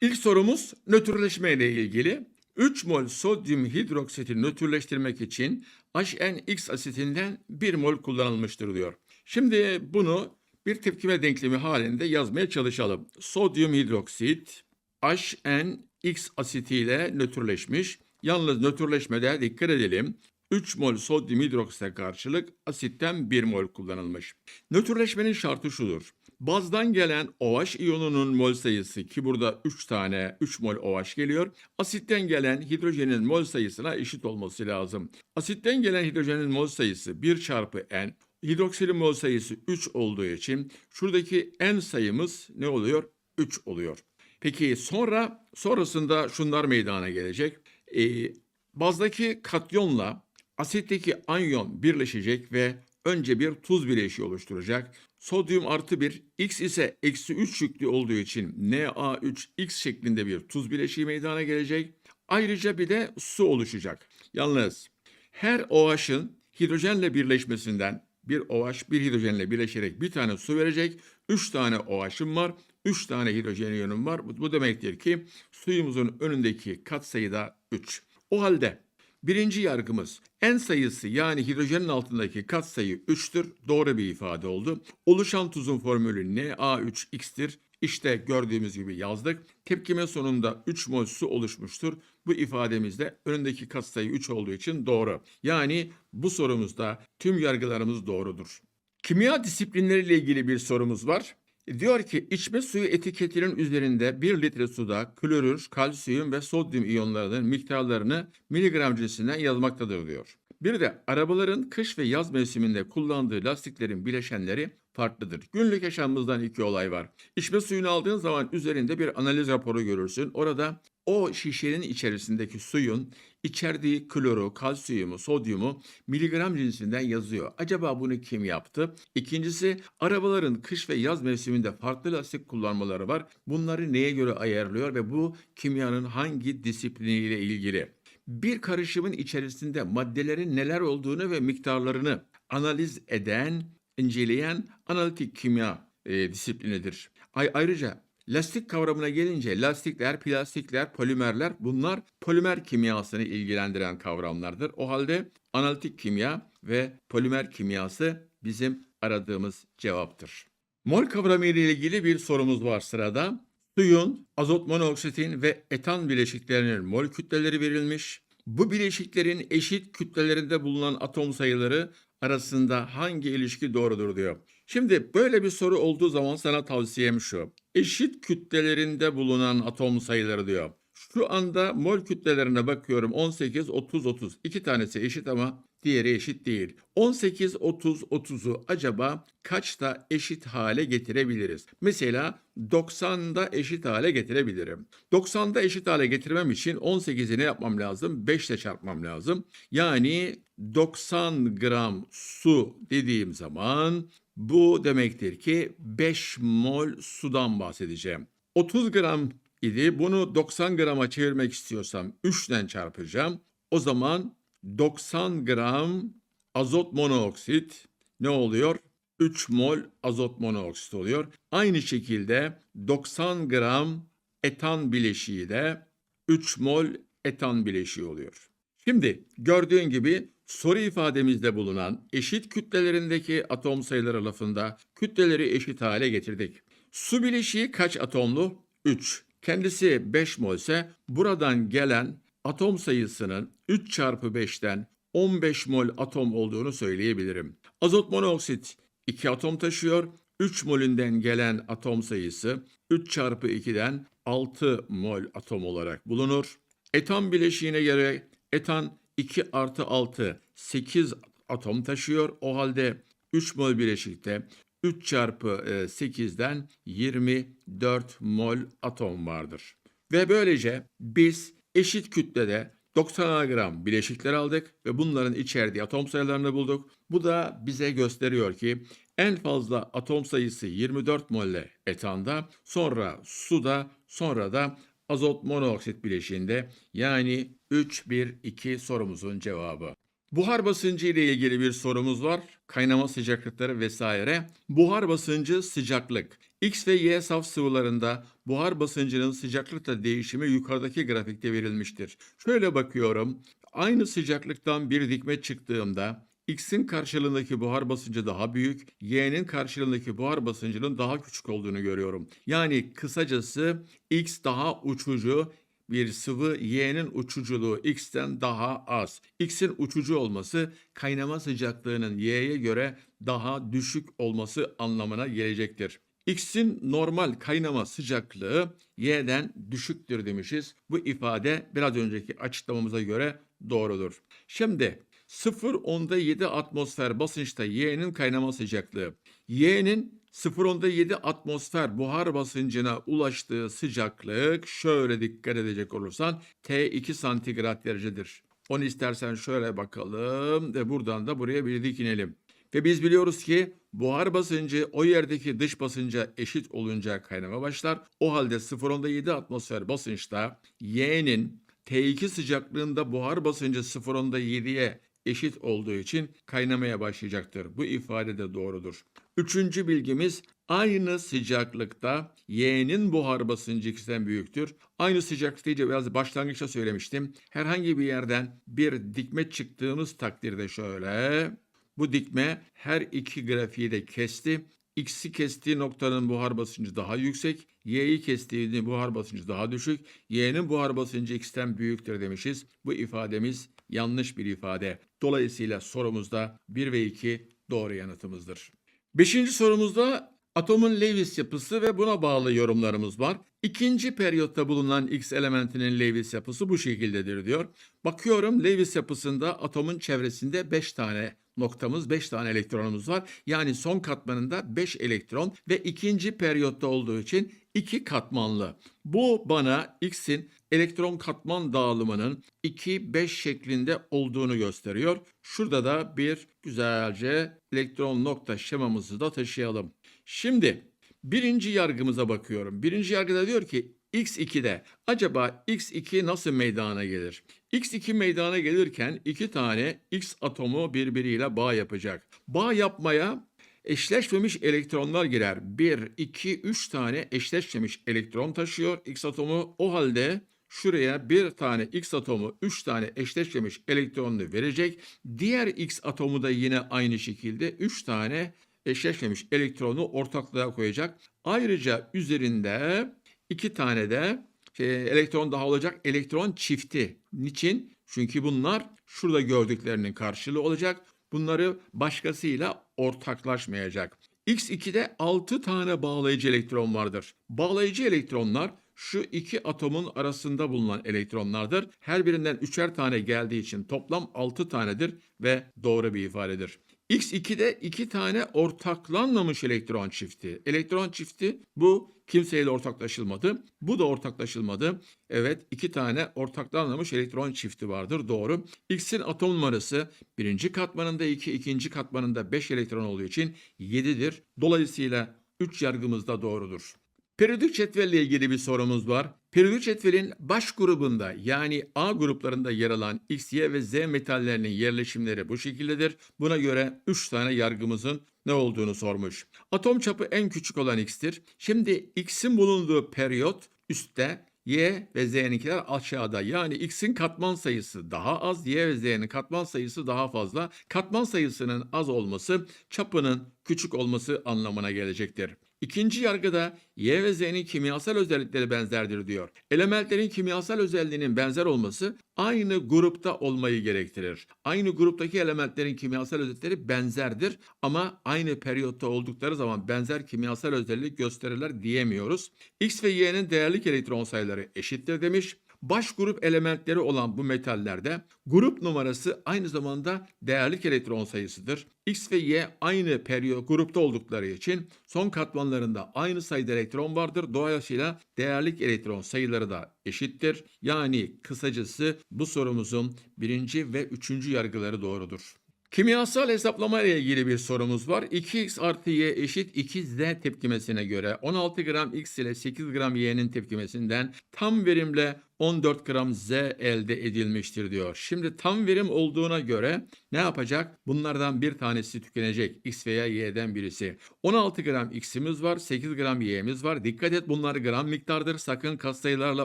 İlk sorumuz nötrleşme ile ilgili. 3 mol sodyum hidroksiti nötrleştirmek için HNX asitinden 1 mol kullanılmıştır diyor. Şimdi bunu bir tepkime denklemi halinde yazmaya çalışalım. Sodyum hidroksit HNX asitiyle nötrleşmiş. Yalnız nötrleşmede dikkat edelim. 3 mol sodyum hidroksite karşılık asitten 1 mol kullanılmış. Nötrleşmenin şartı şudur. Bazdan gelen OH iyonunun mol sayısı ki burada 3 tane 3 mol OH geliyor. Asitten gelen hidrojenin mol sayısına eşit olması lazım. Asitten gelen hidrojenin mol sayısı 1 çarpı N. Hidroksilin mol sayısı 3 olduğu için şuradaki N sayımız ne oluyor? 3 oluyor. Peki sonra sonrasında şunlar meydana gelecek. Ee, bazdaki katyonla asitteki anyon birleşecek ve önce bir tuz bileşiği oluşturacak. Sodyum artı 1, X ise eksi 3 yüklü olduğu için Na3X şeklinde bir tuz bileşiği meydana gelecek. Ayrıca bir de su oluşacak. Yalnız her OH'ın hidrojenle birleşmesinden bir OH bir hidrojenle birleşerek bir tane su verecek. 3 tane OH'ım var. 3 tane hidrojen iyonum var. Bu, demektir ki suyumuzun önündeki katsayı da 3. O halde birinci yargımız en sayısı yani hidrojenin altındaki katsayı 3'tür. Doğru bir ifade oldu. Oluşan tuzun formülü Na3X'tir. İşte gördüğümüz gibi yazdık. Tepkime sonunda 3 mol su oluşmuştur. Bu ifademizde önündeki katsayı 3 olduğu için doğru. Yani bu sorumuzda tüm yargılarımız doğrudur. Kimya disiplinleriyle ilgili bir sorumuz var. Diyor ki içme suyu etiketinin üzerinde 1 litre suda klorür, kalsiyum ve sodyum iyonlarının miktarlarını miligram cinsinden yazmaktadır diyor. Bir de arabaların kış ve yaz mevsiminde kullandığı lastiklerin bileşenleri farklıdır. Günlük yaşamımızdan iki olay var. İçme suyunu aldığın zaman üzerinde bir analiz raporu görürsün. Orada o şişenin içerisindeki suyun içerdiği kloru, kalsiyumu, sodyumu miligram cinsinden yazıyor. Acaba bunu kim yaptı? İkincisi arabaların kış ve yaz mevsiminde farklı lastik kullanmaları var. Bunları neye göre ayarlıyor ve bu kimyanın hangi disipliniyle ilgili? Bir karışımın içerisinde maddelerin neler olduğunu ve miktarlarını analiz eden, inceleyen analitik kimya e, disiplinidir. Ay, ayrıca lastik kavramına gelince lastikler, plastikler, polimerler bunlar polimer kimyasını ilgilendiren kavramlardır. O halde analitik kimya ve polimer kimyası bizim aradığımız cevaptır. Mol kavramı ile ilgili bir sorumuz var sırada. Suyun azot monoksitin ve etan bileşiklerinin mol kütleleri verilmiş. Bu bileşiklerin eşit kütlelerinde bulunan atom sayıları arasında hangi ilişki doğrudur diyor. Şimdi böyle bir soru olduğu zaman sana tavsiyem şu. Eşit kütlelerinde bulunan atom sayıları diyor. Şu anda mol kütlelerine bakıyorum 18, 30, 30. İki tanesi eşit ama diğeri eşit değil. 18, 30, 30'u acaba kaçta eşit hale getirebiliriz? Mesela 90'da eşit hale getirebilirim. 90'da eşit hale getirmem için 18'i ne yapmam lazım? 5 ile çarpmam lazım. Yani 90 gram su dediğim zaman bu demektir ki 5 mol sudan bahsedeceğim. 30 gram idi. Bunu 90 grama çevirmek istiyorsam 3'ten çarpacağım. O zaman 90 gram azot monoksit ne oluyor? 3 mol azot monoksit oluyor. Aynı şekilde 90 gram etan bileşiği de 3 mol etan bileşiği oluyor. Şimdi gördüğün gibi soru ifademizde bulunan eşit kütlelerindeki atom sayıları lafında kütleleri eşit hale getirdik. Su bileşiği kaç atomlu? 3. Kendisi 5 mol ise buradan gelen atom sayısının 3 çarpı 5'ten 15 mol atom olduğunu söyleyebilirim. Azot monoksit 2 atom taşıyor. 3 molünden gelen atom sayısı 3 çarpı 2'den 6 mol atom olarak bulunur. Etan bileşiğine göre etan 2 artı 6 8 atom taşıyor. O halde 3 mol bileşikte 3 çarpı 8'den 24 mol atom vardır. Ve böylece biz eşit kütlede 90 gram bileşikler aldık ve bunların içerdiği atom sayılarını bulduk. Bu da bize gösteriyor ki en fazla atom sayısı 24 molle etanda, sonra suda, sonra da azot monoksit bileşiğinde yani 3-1-2 sorumuzun cevabı. Buhar basıncı ile ilgili bir sorumuz var. Kaynama sıcaklıkları vesaire. Buhar basıncı sıcaklık. X ve Y saf sıvılarında buhar basıncının sıcaklıkla değişimi yukarıdaki grafikte verilmiştir. Şöyle bakıyorum. Aynı sıcaklıktan bir dikme çıktığımda X'in karşılığındaki buhar basıncı daha büyük, Y'nin karşılığındaki buhar basıncının daha küçük olduğunu görüyorum. Yani kısacası X daha uçucu, bir sıvı Y'nin uçuculuğu X'ten daha az. X'in uçucu olması kaynama sıcaklığının Y'ye göre daha düşük olması anlamına gelecektir. X'in normal kaynama sıcaklığı Y'den düşüktür demişiz. Bu ifade biraz önceki açıklamamıza göre doğrudur. Şimdi 0 onda 7 atmosfer basınçta Y'nin kaynama sıcaklığı. Y'nin 0 onda 7 atmosfer buhar basıncına ulaştığı sıcaklık şöyle dikkat edecek olursan T2 santigrat derecedir. Onu istersen şöyle bakalım ve buradan da buraya bir dikinelim. Ve biz biliyoruz ki buhar basıncı o yerdeki dış basınca eşit olunca kaynama başlar. O halde 0.7 atmosfer basınçta Y'nin T2 sıcaklığında buhar basıncı 0.7'ye eşit olduğu için kaynamaya başlayacaktır. Bu ifade de doğrudur. Üçüncü bilgimiz aynı sıcaklıkta Y'nin buhar basıncı X'ten büyüktür. Aynı sıcaklık deyince biraz başlangıçta söylemiştim. Herhangi bir yerden bir dikme çıktığımız takdirde şöyle bu dikme her iki grafiği de kesti. X'i kestiği noktanın buhar basıncı daha yüksek, Y'yi kestiği buhar basıncı daha düşük, Y'nin buhar basıncı X'ten büyüktür demişiz. Bu ifademiz yanlış bir ifade. Dolayısıyla sorumuzda 1 ve 2 doğru yanıtımızdır. Beşinci sorumuzda atomun Lewis yapısı ve buna bağlı yorumlarımız var. İkinci periyotta bulunan X elementinin Lewis yapısı bu şekildedir diyor. Bakıyorum Lewis yapısında atomun çevresinde 5 tane noktamız 5 tane elektronumuz var. Yani son katmanında 5 elektron ve ikinci periyotta olduğu için 2 katmanlı. Bu bana X'in elektron katman dağılımının 2-5 şeklinde olduğunu gösteriyor. Şurada da bir güzelce elektron nokta şemamızı da taşıyalım. Şimdi birinci yargımıza bakıyorum. Birinci yargıda diyor ki X2'de acaba X2 nasıl meydana gelir? X2 meydana gelirken iki tane X atomu birbiriyle bağ yapacak. Bağ yapmaya eşleşmemiş elektronlar girer. 1, 2, 3 tane eşleşmemiş elektron taşıyor X atomu. O halde şuraya bir tane X atomu 3 tane eşleşmemiş elektronunu verecek. Diğer X atomu da yine aynı şekilde 3 tane eşleşmemiş elektronu ortaklığa koyacak. Ayrıca üzerinde iki tane de şey, elektron daha olacak. Elektron çifti. Niçin? Çünkü bunlar şurada gördüklerinin karşılığı olacak. Bunları başkasıyla ortaklaşmayacak. X2'de 6 tane bağlayıcı elektron vardır. Bağlayıcı elektronlar şu iki atomun arasında bulunan elektronlardır. Her birinden üçer tane geldiği için toplam 6 tanedir ve doğru bir ifadedir. X2'de iki tane ortaklanmamış elektron çifti. Elektron çifti bu kimseyle ortaklaşılmadı. Bu da ortaklaşılmadı. Evet iki tane ortaklanmamış elektron çifti vardır. Doğru. X'in atom numarası birinci katmanında 2, ikinci katmanında 5 elektron olduğu için 7'dir. Dolayısıyla 3 yargımız da doğrudur. Periyodik cetvelle ilgili bir sorumuz var. Periyodik cetvelin baş grubunda yani A gruplarında yer alan X, Y ve Z metallerinin yerleşimleri bu şekildedir. Buna göre 3 tane yargımızın ne olduğunu sormuş. Atom çapı en küçük olan X'tir. Şimdi X'in bulunduğu periyot üstte, Y ve Z'ninkiler aşağıda. Yani X'in katman sayısı daha az, Y ve Z'nin katman sayısı daha fazla. Katman sayısının az olması çapının küçük olması anlamına gelecektir. İkinci yargıda Y ve Z'nin kimyasal özellikleri benzerdir diyor. Elementlerin kimyasal özelliğinin benzer olması aynı grupta olmayı gerektirir. Aynı gruptaki elementlerin kimyasal özellikleri benzerdir ama aynı periyotta oldukları zaman benzer kimyasal özellik gösterirler diyemiyoruz. X ve Y'nin değerlik elektron sayıları eşittir demiş. Baş grup elementleri olan bu metallerde grup numarası aynı zamanda değerlik elektron sayısıdır. X ve Y aynı periyot grupta oldukları için son katmanlarında aynı sayıda elektron vardır. Dolayısıyla değerlik elektron sayıları da eşittir. Yani kısacası bu sorumuzun birinci ve üçüncü yargıları doğrudur. Kimyasal hesaplama ile ilgili bir sorumuz var. 2x artı y eşit 2z tepkimesine göre 16 gram x ile 8 gram y'nin tepkimesinden tam verimle 14 gram z elde edilmiştir diyor. Şimdi tam verim olduğuna göre ne yapacak? Bunlardan bir tanesi tükenecek. X veya y'den birisi. 16 gram x'imiz var, 8 gram y'miz var. Dikkat et bunlar gram miktardır. Sakın katsayılarla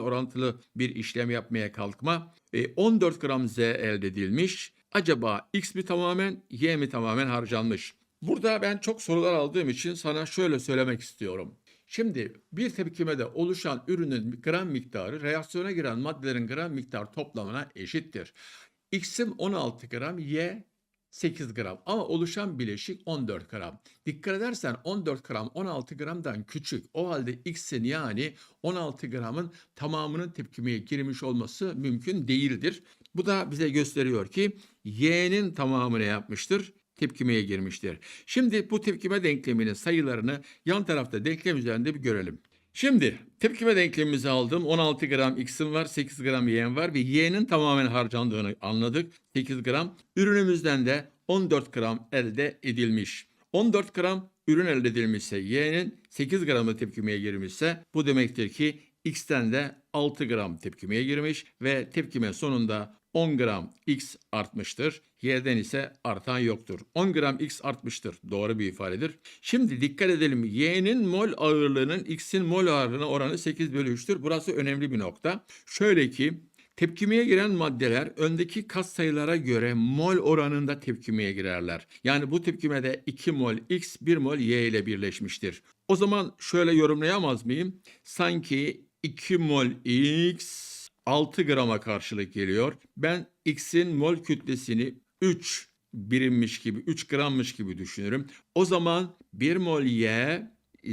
orantılı bir işlem yapmaya kalkma. E, 14 gram z elde edilmiş. Acaba X mi tamamen, Y mi tamamen harcanmış? Burada ben çok sorular aldığım için sana şöyle söylemek istiyorum. Şimdi bir tepkimede oluşan ürünün gram miktarı reaksiyona giren maddelerin gram miktar toplamına eşittir. X'im 16 gram, Y 8 gram ama oluşan bileşik 14 gram. Dikkat edersen 14 gram 16 gramdan küçük. O halde X'in yani 16 gramın tamamının tepkimeye girmiş olması mümkün değildir. Bu da bize gösteriyor ki Y'nin tamamı ne yapmıştır? Tepkimeye girmiştir. Şimdi bu tepkime denkleminin sayılarını yan tarafta denklem üzerinde bir görelim. Şimdi tepkime denklemimizi aldım. 16 gram x'im var, 8 gram y'm var ve y'nin tamamen harcandığını anladık. 8 gram. Ürünümüzden de 14 gram elde edilmiş. 14 gram ürün elde edilmişse y'nin 8 gramı tepkimeye girmişse bu demektir ki x'ten de 6 gram tepkimeye girmiş ve tepkime sonunda 10 gram x artmıştır. Y'den ise artan yoktur. 10 gram x artmıştır. Doğru bir ifadedir. Şimdi dikkat edelim. Y'nin mol ağırlığının x'in mol ağırlığına oranı 8 bölü 3'tür. Burası önemli bir nokta. Şöyle ki Tepkimeye giren maddeler öndeki kat sayılara göre mol oranında tepkimeye girerler. Yani bu tepkimede 2 mol X 1 mol Y ile birleşmiştir. O zaman şöyle yorumlayamaz mıyım? Sanki 2 mol X 6 grama karşılık geliyor. Ben X'in mol kütlesini 3 birimmiş gibi, 3 grammış gibi düşünürüm. O zaman 1 mol Y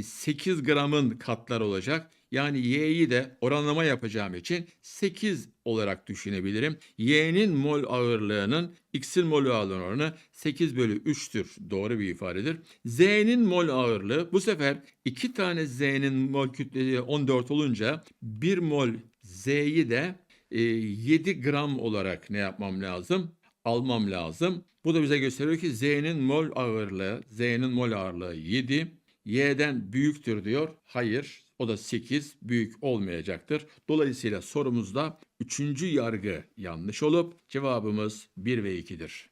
8 gramın katlar olacak. Yani y'yi de oranlama yapacağım için 8 olarak düşünebilirim. y'nin mol ağırlığının x'in mol ağırlığının oranı 8 bölü 3'tür. Doğru bir ifadedir. z'nin mol ağırlığı bu sefer 2 tane z'nin mol kütlesi 14 olunca 1 mol z'yi de e, 7 gram olarak ne yapmam lazım? Almam lazım. Bu da bize gösteriyor ki z'nin mol ağırlığı, z'nin mol ağırlığı 7, y'den büyüktür diyor. Hayır, o da 8 büyük olmayacaktır. Dolayısıyla sorumuzda üçüncü yargı yanlış olup cevabımız 1 ve 2'dir.